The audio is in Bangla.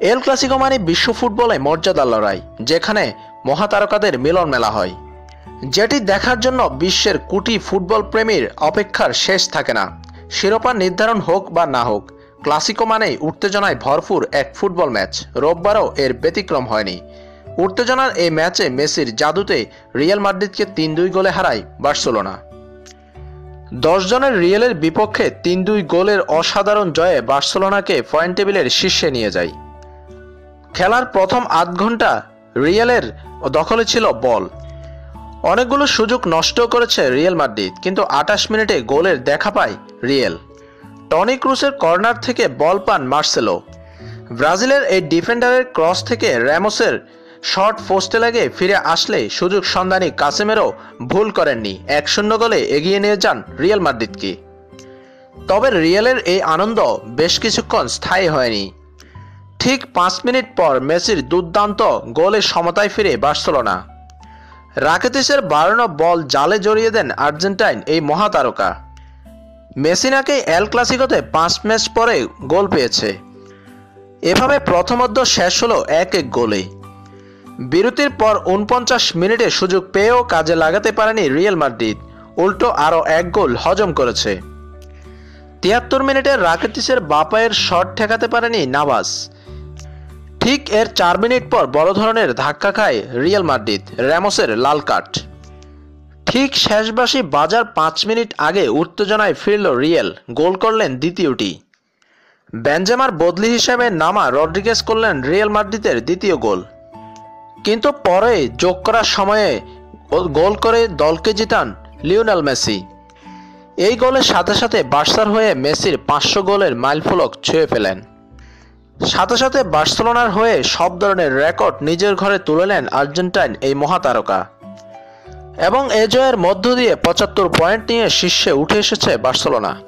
এল ক্লাসিকো মানে বিশ্ব ফুটবলে মর্যাদার লড়াই, যেখানে মহাতারকাদের মিলন মেলা হয়। যেটি দেখার জন্য বিশ্বের কোটি ফুটবল প্রেমীর অপেক্ষার শেষ থাকে না। শিরোপা নির্ধারণ হোক বা না হোক, ক্লাসিকো মানেই উত্তেজনায় ভরপুর এক ফুটবল ম্যাচ। রোববারও এর ব্যতিক্রম হয়নি। উত্তেজনার এই ম্যাচে মেসির জাদুতে রিয়াল মাদ্রিদকে তিন দুই গোলে হারায় বার্সেলোনা। দশ জনের রিয়েলের বিপক্ষে তিন দুই গোলের অসাধারণ জয়ে বার্সেলোনাকে পয়েন্ট টেবিলের শীর্ষে নিয়ে যায়। খেলার প্রথম আধ ঘণ্টা রিয়েলের দখলে ছিল বল। অনেকগুলো সুযোগ নষ্ট করেছে রিয়েল মাদ্রিদ, কিন্তু আটাশ মিনিটে গোলের দেখা পায় রিয়েল। টনি ক্রুসের কর্নার থেকে বল পান মার্সেলো। ব্রাজিলের এই ডিফেন্ডারের ক্রস থেকে র্যামোসের শর্ট পোস্টে লাগে ফিরে আসলে সুযোগ সন্ধানী কাসেমেরও ভুল করেননি। এক শূন্য গোলে এগিয়ে নিয়ে যান রিয়েল মাদ্রিদকে। তবে রিয়েলের এই আনন্দ বেশ কিছুক্ষণ স্থায়ী হয়নি। ঠিক পাঁচ মিনিট পর মেসির দুর্দান্ত গোলে সমতায় ফিরে বার্সেলোনা। রাকেতিসের বাড়ানো বল জালে জড়িয়ে দেন আর্জেন্টাইন এই মহাতারকা। মেসিনাকে এল ক্লাসিকোতে পাঁচ ম্যাচ পরে গোল পেয়েছে। এভাবে প্রথমার্ধ শেষ হলো এক এক গোলে। বিরতির পর উনপঞ্চাশ মিনিটে সুযোগ পেয়েও কাজে লাগাতে পারেনি রিয়েল মাদ্রিদ। উল্টো আরও এক গোল হজম করেছে। তিয়াত্তর মিনিটে রাকেটিসের বাপায়ের শট ঠেকাতে পারেনি নাভাস ঠিক এর চার মিনিট পর বড় ধরনের ধাক্কা খায় রিয়াল মাদ্রিদ, র্যামোসের লাল কার্ড। ঠিক শেষবাসী বাজার পাঁচ মিনিট আগে উত্তেজনায় ফিরল রিয়েল, গোল করলেন দ্বিতীয়টি। বেঞ্জামার বদলি হিসেবে নামা রড্রিগেস করলেন রিয়েল মাদ্রিদের দ্বিতীয় গোল। কিন্তু পরে যোগ করার সময়ে গোল করে দলকে জিতান লিওনেল মেসি। এই গোলের সাথে সাথে বার্সার হয়ে মেসির পাঁচশো গোলের মাইলফলক ছুঁয়ে ফেলেন। সাথে সাথে বার্সেলোনার হয়ে সব ধরনের রেকর্ড নিজের ঘরে তুলে নেন আর্জেন্টাইন এই মহাতারকা। এবং এ জয়ের মধ্য দিয়ে পঁচাত্তর পয়েন্ট নিয়ে শীর্ষে উঠে এসেছে বার্সেলোনা।